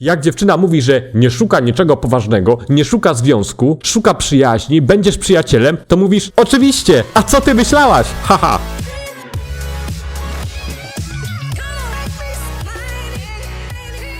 Jak dziewczyna mówi, że nie szuka niczego poważnego, nie szuka związku, szuka przyjaźni, będziesz przyjacielem, to mówisz oczywiście, a co ty myślałaś? Haha.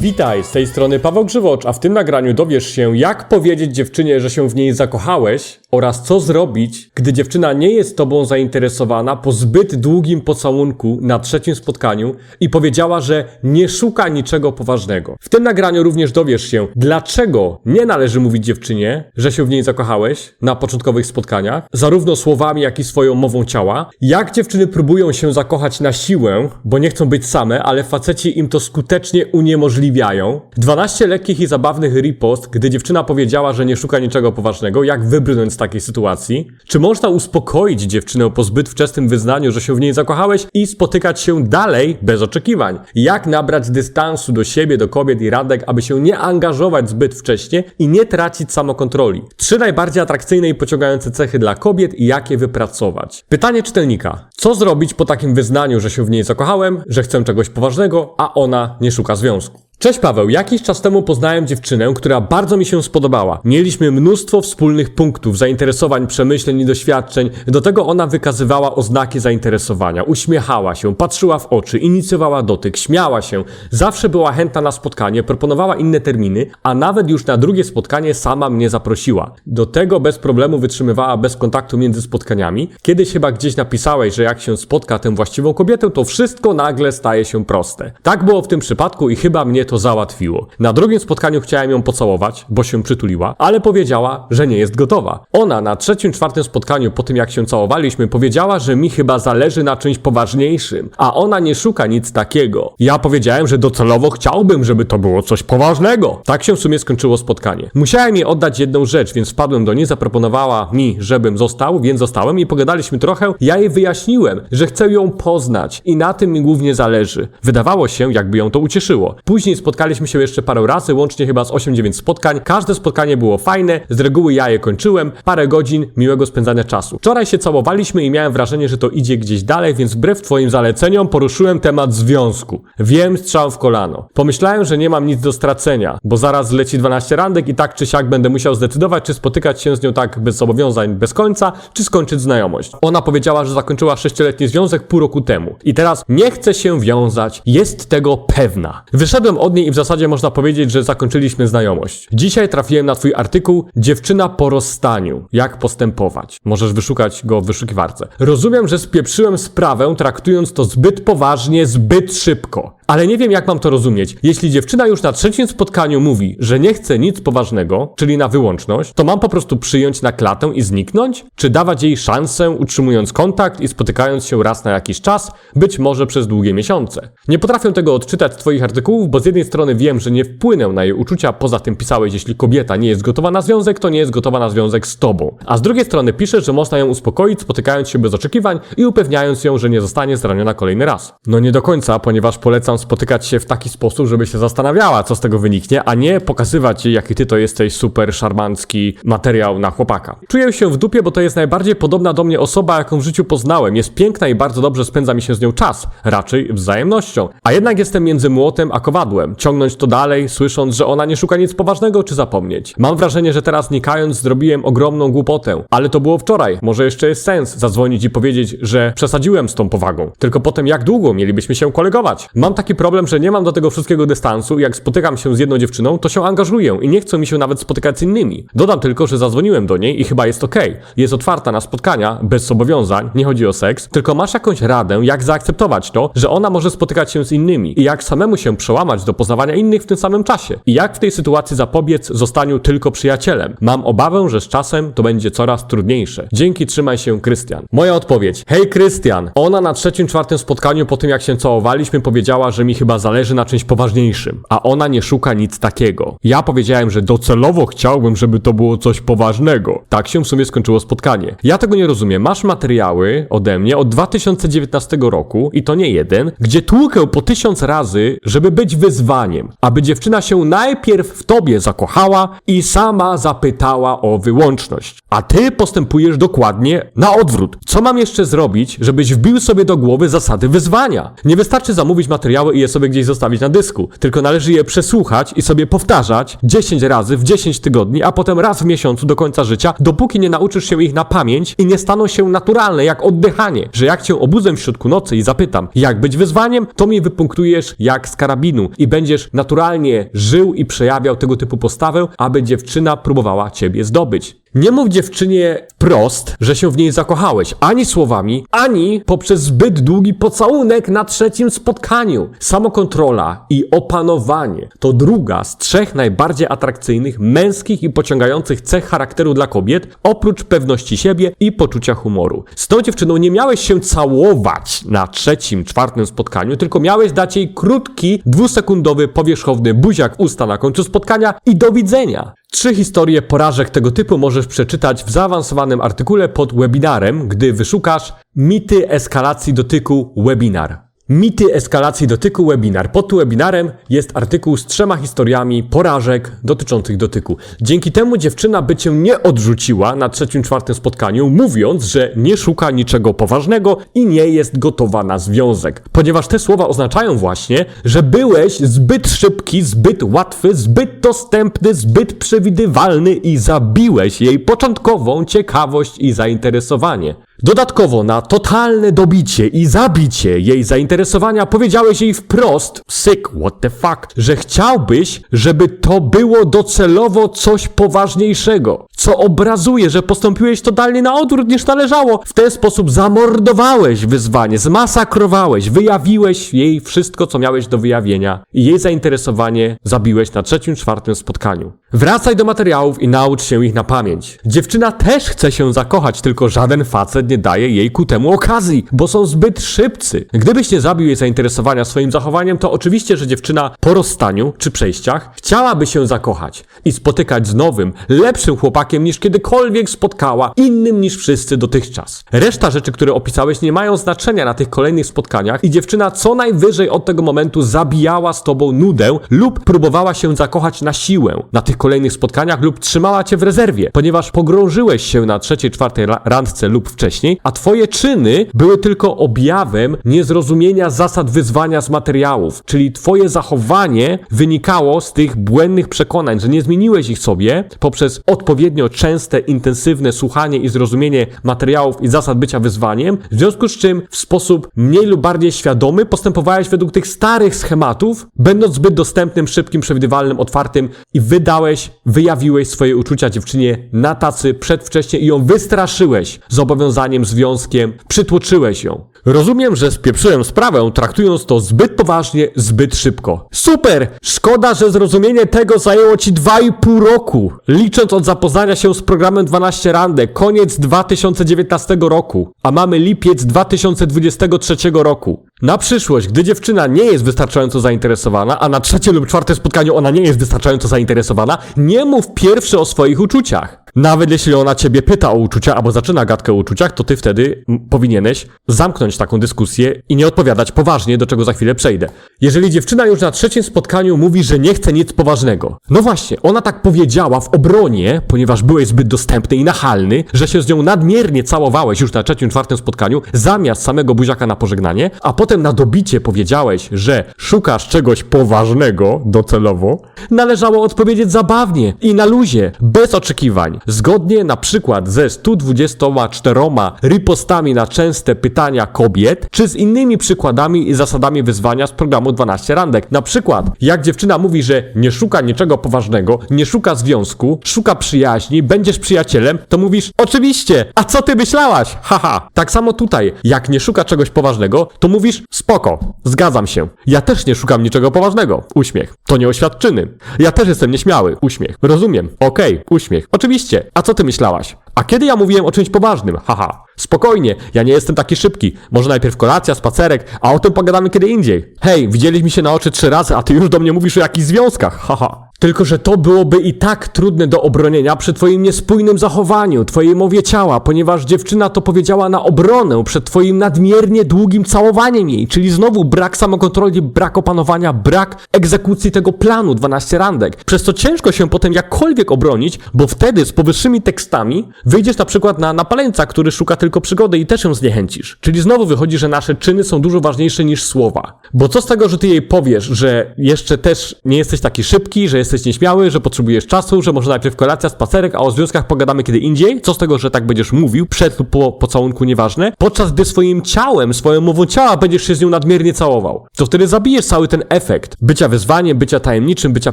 Witaj, z tej strony Paweł Grzywocz, a w tym nagraniu dowiesz się, jak powiedzieć dziewczynie, że się w niej zakochałeś oraz co zrobić, gdy dziewczyna nie jest tobą zainteresowana po zbyt długim pocałunku na trzecim spotkaniu i powiedziała, że nie szuka niczego poważnego. W tym nagraniu również dowiesz się, dlaczego nie należy mówić dziewczynie, że się w niej zakochałeś na początkowych spotkaniach, zarówno słowami, jak i swoją mową ciała, jak dziewczyny próbują się zakochać na siłę, bo nie chcą być same, ale faceci im to skutecznie uniemożliwiają. 12 lekkich i zabawnych ripost, gdy dziewczyna powiedziała, że nie szuka niczego poważnego, jak wybrnąć z takiej sytuacji? Czy można uspokoić dziewczynę po zbyt wczesnym wyznaniu, że się w niej zakochałeś i spotykać się dalej bez oczekiwań? Jak nabrać dystansu do siebie, do kobiet i radek, aby się nie angażować zbyt wcześnie i nie tracić samokontroli? Trzy najbardziej atrakcyjne i pociągające cechy dla kobiet i jak je wypracować? Pytanie czytelnika. Co zrobić po takim wyznaniu, że się w niej zakochałem, że chcę czegoś poważnego, a ona nie szuka związku? Cześć Paweł, jakiś czas temu poznałem dziewczynę, która bardzo mi się spodobała. Mieliśmy mnóstwo wspólnych punktów, zainteresowań, przemyśleń i doświadczeń. Do tego ona wykazywała oznaki zainteresowania, uśmiechała się, patrzyła w oczy, inicjowała dotyk, śmiała się, zawsze była chętna na spotkanie, proponowała inne terminy, a nawet już na drugie spotkanie sama mnie zaprosiła. Do tego bez problemu wytrzymywała bez kontaktu między spotkaniami. Kiedyś chyba gdzieś napisałeś, że jak się spotka tę właściwą kobietę, to wszystko nagle staje się proste. Tak było w tym przypadku i chyba mnie to załatwiło. Na drugim spotkaniu chciałem ją pocałować, bo się przytuliła, ale powiedziała, że nie jest gotowa. Ona na trzecim, czwartym spotkaniu, po tym jak się całowaliśmy, powiedziała, że mi chyba zależy na czymś poważniejszym, a ona nie szuka nic takiego. Ja powiedziałem, że docelowo chciałbym, żeby to było coś poważnego. Tak się w sumie skończyło spotkanie. Musiałem jej oddać jedną rzecz, więc wpadłem do niej, zaproponowała mi, żebym został, więc zostałem i pogadaliśmy trochę. Ja jej wyjaśniłem, że chcę ją poznać i na tym mi głównie zależy. Wydawało się, jakby ją to ucieszyło. Później spotkaliśmy się jeszcze parę razy, łącznie chyba z 8-9 spotkań. Każde spotkanie było fajne, z reguły ja je kończyłem, parę godzin miłego spędzania czasu. Wczoraj się całowaliśmy i miałem wrażenie, że to idzie gdzieś dalej, więc wbrew twoim zaleceniom poruszyłem temat związku. Wiem, strzał w kolano. Pomyślałem, że nie mam nic do stracenia, bo zaraz leci 12 randek i tak czy siak będę musiał zdecydować, czy spotykać się z nią tak bez zobowiązań, bez końca, czy skończyć znajomość. Ona powiedziała, że zakończyła 6-letni związek pół roku temu. I teraz nie chce się wiązać, jest tego pewna. Wyszedłem od niej i w zasadzie można powiedzieć, że zakończyliśmy znajomość. Dzisiaj trafiłem na twój artykuł Dziewczyna po rozstaniu. Jak postępować? Możesz wyszukać go w wyszukiwarce. Rozumiem, że spieprzyłem sprawę, traktując to zbyt poważnie, zbyt szybko. Ale nie wiem, jak mam to rozumieć. Jeśli dziewczyna już na trzecim spotkaniu mówi, że nie chce nic poważnego, czyli na wyłączność, to mam po prostu przyjąć na klatę i zniknąć? Czy dawać jej szansę, utrzymując kontakt i spotykając się raz na jakiś czas, być może przez długie miesiące? Nie potrafię tego odczytać z Twoich artykułów, bo z jednej strony wiem, że nie wpłynę na jej uczucia, poza tym pisałeś, jeśli kobieta nie jest gotowa na związek, to nie jest gotowa na związek z Tobą. A z drugiej strony piszesz, że można ją uspokoić, spotykając się bez oczekiwań i upewniając ją, że nie zostanie zraniona kolejny raz. No nie do końca, ponieważ polecam spotykać się w taki sposób, żeby się zastanawiała, co z tego wyniknie, a nie pokazywać jej, jaki ty to jesteś super szarmancki materiał na chłopaka. Czuję się w dupie, bo to jest najbardziej podobna do mnie osoba, jaką w życiu poznałem. Jest piękna i bardzo dobrze spędza mi się z nią czas, raczej wzajemnością. A jednak jestem między młotem a kowadłem. Ciągnąć to dalej, słysząc, że ona nie szuka nic poważnego, czy zapomnieć. Mam wrażenie, że teraz nikając zrobiłem ogromną głupotę. Ale to było wczoraj. Może jeszcze jest sens zadzwonić i powiedzieć, że przesadziłem z tą powagą. Tylko potem jak długo mielibyśmy się kolegować? Mam taki problem, że nie mam do tego wszystkiego dystansu jak spotykam się z jedną dziewczyną, to się angażuję i nie chcę mi się nawet spotykać z innymi. Dodam tylko, że zadzwoniłem do niej i chyba jest okej. Jest otwarta na spotkania, bez zobowiązań, nie chodzi o seks, tylko masz jakąś radę, jak zaakceptować to, że ona może spotykać się z innymi i jak samemu się przełamać do poznawania innych w tym samym czasie. I jak w tej sytuacji zapobiec zostaniu tylko przyjacielem. Mam obawę, że z czasem to będzie coraz trudniejsze. Dzięki, trzymaj się, Krystian. Moja odpowiedź. Hej, Krystian. Ona na trzecim, czwartym spotkaniu po tym, jak się całowaliśmy, powiedziała, że mi chyba zależy na czymś poważniejszym, a ona nie szuka nic takiego. Ja powiedziałem, że docelowo chciałbym, żeby to było coś poważnego. Tak się w sumie skończyło spotkanie. Ja tego nie rozumiem. Masz materiały ode mnie od 2019 roku i to nie jeden, gdzie tłukę po tysiąc razy, żeby być wyzwaniem, aby dziewczyna się najpierw w tobie zakochała i sama zapytała o wyłączność. A ty postępujesz dokładnie na odwrót. Co mam jeszcze zrobić, żebyś wbił sobie do głowy zasady wyzwania? Nie wystarczy zamówić materiały i je sobie gdzieś zostawić na dysku, tylko należy je przesłuchać i sobie powtarzać 10 razy w 10 tygodni, a potem raz w miesiącu do końca życia, dopóki nie nauczysz się ich na pamięć i nie staną się naturalne jak oddychanie. Że jak cię obudzę w środku nocy i zapytam, jak być wyzwaniem, to mi wypunktujesz jak z karabinu i będziesz naturalnie żył i przejawiał tego typu postawę, aby dziewczyna próbowała ciebie zdobyć. Nie mów dziewczynie wprost, że się w niej zakochałeś, ani słowami, ani poprzez zbyt długi pocałunek na trzecim spotkaniu. Samokontrola i opanowanie to druga z trzech najbardziej atrakcyjnych, męskich i pociągających cech charakteru dla kobiet, oprócz pewności siebie i poczucia humoru. Z tą dziewczyną nie miałeś się całować na trzecim, czwartym spotkaniu, tylko miałeś dać jej krótki, dwusekundowy, powierzchowny buziak usta na końcu spotkania i do widzenia. Trzy historie porażek tego typu możesz przeczytać w zaawansowanym artykule pod webinarem, gdy wyszukasz mity eskalacji dotyku webinar. Mity eskalacji dotyku webinar. Pod webinarem jest artykuł z trzema historiami porażek dotyczących dotyku. Dzięki temu dziewczyna by cię nie odrzuciła na trzecim, czwartym spotkaniu, mówiąc, że nie szuka niczego poważnego i nie jest gotowa na związek. Ponieważ te słowa oznaczają właśnie, że byłeś zbyt szybki, zbyt łatwy, zbyt dostępny, zbyt przewidywalny i zabiłeś jej początkową ciekawość i zainteresowanie. Dodatkowo na totalne dobicie i zabicie jej zainteresowania powiedziałeś jej wprost, sick, what the fuck, że chciałbyś, żeby to było docelowo coś poważniejszego, co obrazuje, że postąpiłeś totalnie na odwrót niż należało. W ten sposób zamordowałeś wyzwanie, zmasakrowałeś, wyjawiłeś jej wszystko, co miałeś do wyjawienia i jej zainteresowanie zabiłeś na trzecim, czwartym spotkaniu. Wracaj do materiałów i naucz się ich na pamięć. Dziewczyna też chce się zakochać, tylko żaden facet nie daje jej ku temu okazji, bo są zbyt szybcy. Gdybyś nie zabił jej zainteresowania swoim zachowaniem, to oczywiście, że dziewczyna po rozstaniu czy przejściach chciałaby się zakochać i spotykać z nowym, lepszym chłopakiem niż kiedykolwiek spotkała, innym niż wszyscy dotychczas. Reszta rzeczy, które opisałeś, nie mają znaczenia na tych kolejnych spotkaniach i dziewczyna co najwyżej od tego momentu zabijała z tobą nudę lub próbowała się zakochać na siłę na tych kolejnych spotkaniach lub trzymała cię w rezerwie, ponieważ pogrążyłeś się na trzeciej, czwartej ra- randce lub wcześniej, a twoje czyny były tylko objawem niezrozumienia zasad wyzwania z materiałów, czyli twoje zachowanie wynikało z tych błędnych przekonań, że nie zmieniłeś ich sobie poprzez odpowiednio częste, intensywne słuchanie i zrozumienie materiałów i zasad bycia wyzwaniem, w związku z czym w sposób mniej lub bardziej świadomy postępowałeś według tych starych schematów, będąc zbyt dostępnym, szybkim, przewidywalnym, otwartym i wydałeś, wyjawiłeś swoje uczucia dziewczynie na tacy przedwcześnie i ją wystraszyłeś zobowiązaniem, związkiem, przytłoczyłeś ją. Rozumiem, że spieprzyłem sprawę, traktując to zbyt poważnie, zbyt szybko. Super! Szkoda, że zrozumienie tego zajęło ci 2,5 roku. Licząc od zapoznania się z programem 12 randek, koniec 2019 roku, a mamy lipiec 2023 roku. Na przyszłość, gdy dziewczyna nie jest wystarczająco zainteresowana, a na trzecie lub czwarte spotkaniu ona nie jest wystarczająco zainteresowana, nie mów pierwszy o swoich uczuciach. Nawet jeśli ona ciebie pyta o uczucia albo zaczyna gadkę o uczuciach, to ty wtedy powinieneś zamknąć taką dyskusję i nie odpowiadać poważnie, do czego za chwilę przejdę. Jeżeli dziewczyna już na trzecim spotkaniu mówi, że nie chce nic poważnego, no właśnie, ona tak powiedziała w obronie, ponieważ byłeś zbyt dostępny i nachalny, że się z nią nadmiernie całowałeś już na trzecim, czwartym spotkaniu, zamiast samego buziaka na pożegnanie, a potem na dobicie powiedziałeś, że szukasz czegoś poważnego docelowo, należało odpowiedzieć zabawnie i na luzie, bez oczekiwań. Zgodnie na przykład ze 124 ripostami na częste pytania kobiet, czy z innymi przykładami i zasadami wyzwania z programu 12 randek. Na przykład, jak dziewczyna mówi, że nie szuka niczego poważnego, nie szuka związku, szuka przyjaźni, będziesz przyjacielem, to mówisz, oczywiście, a co ty myślałaś? Haha. Tak samo tutaj, jak nie szuka czegoś poważnego, to mówisz, spoko, zgadzam się. Ja też nie szukam niczego poważnego. Uśmiech. To nie oświadczyny. Ja też jestem nieśmiały. Uśmiech. Rozumiem. Okej, uśmiech. Oczywiście. A co ty myślałaś? A kiedy ja mówiłem o czymś poważnym? Haha. Spokojnie, ja nie jestem taki szybki. Może najpierw kolacja, spacerek, a o tym pogadamy kiedy indziej. Hej, widzieliśmy się na oczy trzy razy, a ty już do mnie mówisz o jakichś związkach. Haha. Tylko, że to byłoby i tak trudne do obronienia przy twoim niespójnym zachowaniu, twojej mowie ciała, ponieważ dziewczyna to powiedziała na obronę przed twoim nadmiernie długim całowaniem jej, czyli znowu brak samokontroli, brak opanowania, brak egzekucji tego planu 12 randek. Przez co ciężko się potem jakkolwiek obronić, bo wtedy z powyższymi tekstami wyjdziesz na przykład na napaleńca, który szuka tylko przygody i też ją zniechęcisz. Czyli znowu wychodzi, że nasze czyny są dużo ważniejsze niż słowa. Bo co z tego, że ty jej powiesz, że jeszcze też nie jesteś taki szybki, że jesteś nieśmiały, że potrzebujesz czasu, że może najpierw kolacja, spacerek, a o związkach pogadamy kiedy indziej? Co z tego, że tak będziesz mówił, przed lub po pocałunku, nieważne, podczas gdy swoim ciałem, swoją mową ciała będziesz się z nią nadmiernie całował. To wtedy zabijesz cały ten efekt bycia wyzwaniem, bycia tajemniczym, bycia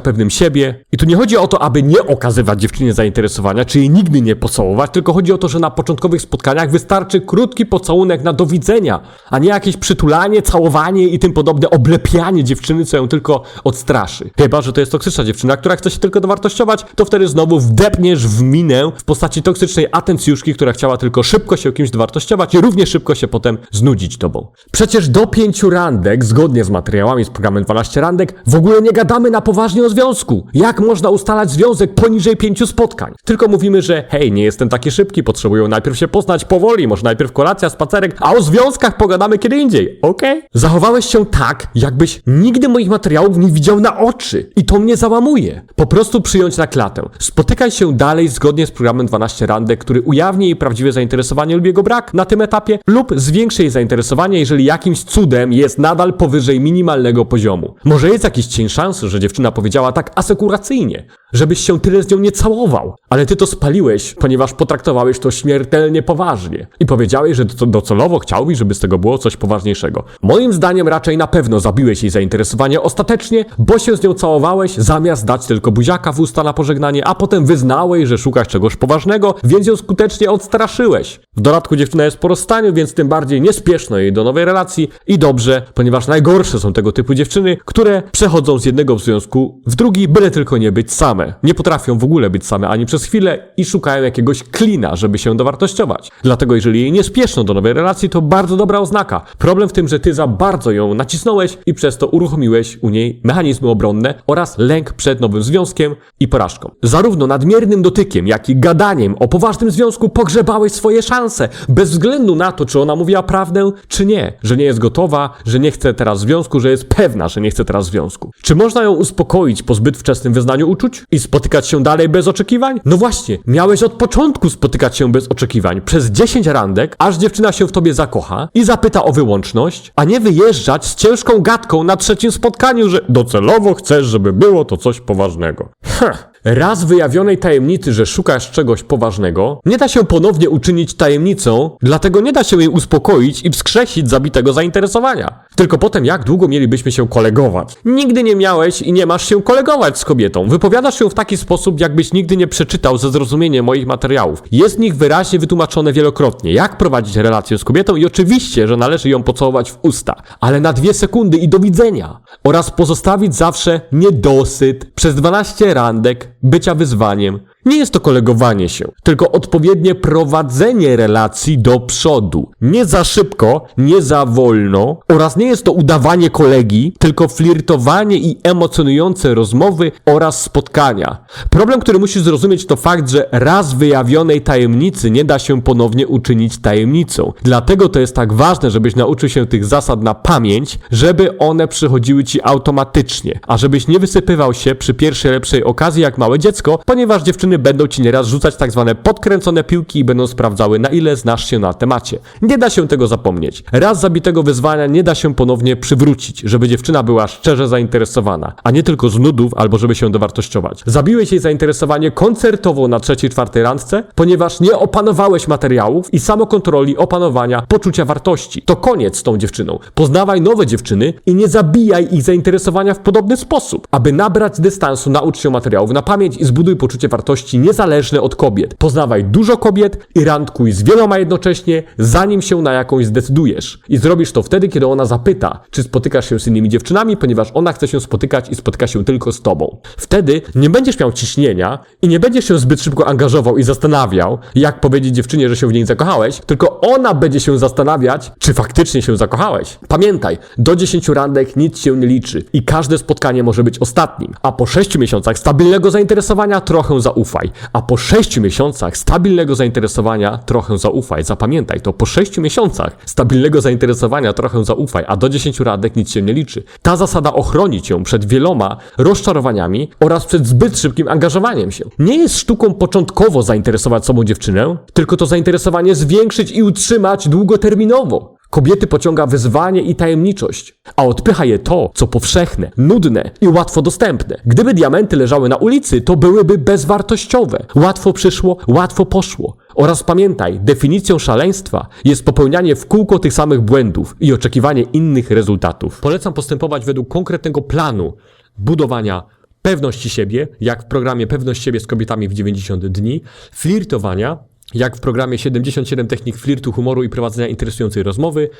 pewnym siebie. I tu nie chodzi o to, aby nie okazywać dziewczynie zainteresowania, czy jej nigdy nie pocałować, tylko chodzi o to, że na początkowych spotkaniach wystarczy krótki pocałunek na do widzenia, a nie jakieś przytulanie, całowanie i tym podobne oblepianie dziewczyny, co ją tylko odstraszy. Chyba, że to jest toksyczna dziewczyna, która chce się tylko dowartościować, to wtedy znowu wdepniesz w minę w postaci toksycznej atencjuszki, która chciała tylko szybko się kimś dowartościować i równie szybko się potem znudzić tobą. Przecież do pięciu randek, zgodnie z materiałami z programem 12 randek, w ogóle nie gadamy na poważnie o związku. Jak można ustalać związek poniżej pięciu spotkań? Tylko mówimy, że hej, nie jestem taki szybki, potrzebują najpierw się poznać powoli, może najpierw kolacja, spacerek, a o związkach pogadamy kiedy indziej, okej? Zachowałeś się tak, jakbyś nigdy moich materiałów nie widział na oczy i to mnie załamuje. Po prostu przyjąć na klatę. Spotykaj się dalej zgodnie z programem 12 randek, który ujawni jej prawdziwe zainteresowanie lub jego brak na tym etapie lub zwiększy jej zainteresowanie, jeżeli jakimś cudem jest nadal powyżej minimalnego poziomu. Może jest jakiś cień szansy, że dziewczyna powiedziała tak asekuracyjnie, żebyś się tyle z nią nie całował, ale ty to spaliłeś, ponieważ potraktowałeś to śmiertelnie poważnie i powiedziałeś, że do- docelowo chciałbyś, żeby z tego było coś poważniejszego. Moim zdaniem raczej na pewno zabiłeś jej zainteresowanie ostatecznie, bo się z nią całowałeś, zamiast dać tylko buziaka w usta na pożegnanie, a potem wyznałeś, że szukasz czegoś poważnego, więc ją skutecznie odstraszyłeś. W dodatku dziewczyna jest po rozstaniu, więc tym bardziej nie spieszno jej do nowej relacji i dobrze, ponieważ najgorsze są tego typu dziewczyny, które przechodzą z jednego związku w drugi, byle tylko nie być same. Nie potrafią w ogóle być same ani przez chwilę i szukają jakiegoś klina, żeby się dowartościować. Dlatego jeżeli jej nie spieszno do nowej relacji, to bardzo dobra oznaka. Problem w tym, że ty za bardzo ją nacisnąłeś i przez to uruchomiłeś u niej mechanizmy obronne oraz lęk przed nowym związkiem i porażką. Zarówno nadmiernym dotykiem, jak i gadaniem o poważnym związku pogrzebałeś swoje szanse, bez względu na to, czy ona mówiła prawdę, czy nie, że nie jest gotowa, że nie chce teraz związku, że jest pewna, że nie chce teraz związku. Czy można ją uspokoić po zbyt wczesnym wyznaniu uczuć i spotykać się dalej bez oczekiwań? No właśnie, miałeś od początku spotykać się bez oczekiwań, przez 10 randek, aż dziewczyna się w tobie zakocha i zapyta o wyłączność, a nie wyjeżdżać z ciężką gadką na trzecim spotkaniu, że docelowo chcesz, żeby było to coś poważnego. Heh. Raz wyjawionej tajemnicy, że szukasz czegoś poważnego, nie da się ponownie uczynić tajemnicą, dlatego nie da się jej uspokoić i wskrzesić zabitego zainteresowania. Tylko potem jak długo mielibyśmy się kolegować? Nigdy nie miałeś i nie masz się kolegować z kobietą. Wypowiadasz się w taki sposób, jakbyś nigdy nie przeczytał ze zrozumieniem moich materiałów. Jest w nich wyraźnie wytłumaczone wielokrotnie, jak prowadzić relację z kobietą i oczywiście, że należy ją pocałować w usta, ale na dwie sekundy i do widzenia. Oraz pozostawić zawsze niedosyt przez 12 randek bycia wyzwaniem. Nie jest to kolegowanie się, tylko odpowiednie prowadzenie relacji do przodu. Nie za szybko, nie za wolno oraz nie jest to udawanie kolegi, tylko flirtowanie i emocjonujące rozmowy oraz spotkania. Problem, który musisz zrozumieć to fakt, że raz wyjawionej tajemnicy nie da się ponownie uczynić tajemnicą. Dlatego to jest tak ważne, żebyś nauczył się tych zasad na pamięć, żeby one przychodziły ci automatycznie, a żebyś nie wysypywał się przy pierwszej lepszej okazji jak małe dziecko, ponieważ dziewczyny będą ci nieraz rzucać tak zwane podkręcone piłki i będą sprawdzały na ile znasz się na temacie. Nie da się tego zapomnieć. Raz zabitego wyzwania nie da się ponownie przywrócić, żeby dziewczyna była szczerze zainteresowana, a nie tylko z nudów albo żeby się dowartościować. Zabiłeś jej zainteresowanie koncertowo na trzeciej, czwartej randce, ponieważ nie opanowałeś materiałów i samokontroli opanowania poczucia wartości. To koniec z tą dziewczyną. Poznawaj nowe dziewczyny i nie zabijaj ich zainteresowania w podobny sposób. Aby nabrać dystansu, naucz się materiałów na pamięć i zbuduj poczucie wartości niezależne od kobiet. Poznawaj dużo kobiet i randkuj z wieloma jednocześnie, zanim się na jakąś zdecydujesz. I zrobisz to wtedy, kiedy ona zapyta, czy spotykasz się z innymi dziewczynami, ponieważ ona chce się spotykać i spotyka się tylko z tobą. Wtedy nie będziesz miał ciśnienia i nie będziesz się zbyt szybko angażował i zastanawiał, jak powiedzieć dziewczynie, że się w niej zakochałeś, tylko ona będzie się zastanawiać, czy faktycznie się zakochałeś. Pamiętaj, do 10 randek nic się nie liczy i każde spotkanie może być ostatnim. A po 6 miesiącach stabilnego zainteresowania trochę zaufaj. A po 6 miesiącach stabilnego zainteresowania trochę zaufaj. Zapamiętaj to, po 6 miesiącach stabilnego zainteresowania trochę zaufaj, a do 10 randek nic się nie liczy. Ta zasada ochroni cię przed wieloma rozczarowaniami oraz przed zbyt szybkim angażowaniem się. Nie jest sztuką początkowo zainteresować sobą dziewczynę, tylko to zainteresowanie zwiększyć i utrzymać długoterminowo. Kobiety pociąga wyzwanie i tajemniczość, a odpycha je to, co powszechne, nudne i łatwo dostępne. Gdyby diamenty leżały na ulicy, to byłyby bezwartościowe. Łatwo przyszło, łatwo poszło. Oraz pamiętaj, definicją szaleństwa jest popełnianie w kółko tych samych błędów i oczekiwanie innych rezultatów. Polecam postępować według konkretnego planu budowania pewności siebie, jak w programie Pewność siebie z kobietami w 90 dni, flirtowania, jak w programie 77 technik flirtu, humoru i prowadzenia interesującej rozmowy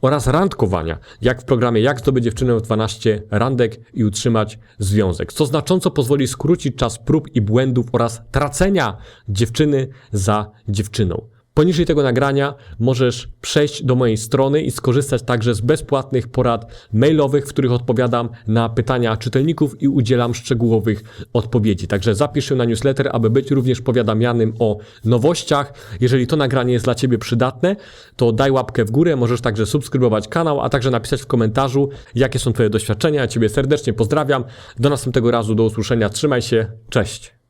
oraz randkowania, jak w programie Jak zdobyć dziewczynę w 12 randek i utrzymać związek, co znacząco pozwoli skrócić czas prób i błędów oraz tracenia dziewczyny za dziewczyną. Poniżej tego nagrania możesz przejść do mojej strony i skorzystać także z bezpłatnych porad mailowych, w których odpowiadam na pytania czytelników i udzielam szczegółowych odpowiedzi. Także zapisz się na newsletter, aby być również powiadamianym o nowościach. Jeżeli to nagranie jest dla Ciebie przydatne, to daj łapkę w górę, możesz także subskrybować kanał, a także napisać w komentarzu, jakie są Twoje doświadczenia. Ciebie serdecznie pozdrawiam. Do następnego razu, do usłyszenia. Trzymaj się, cześć.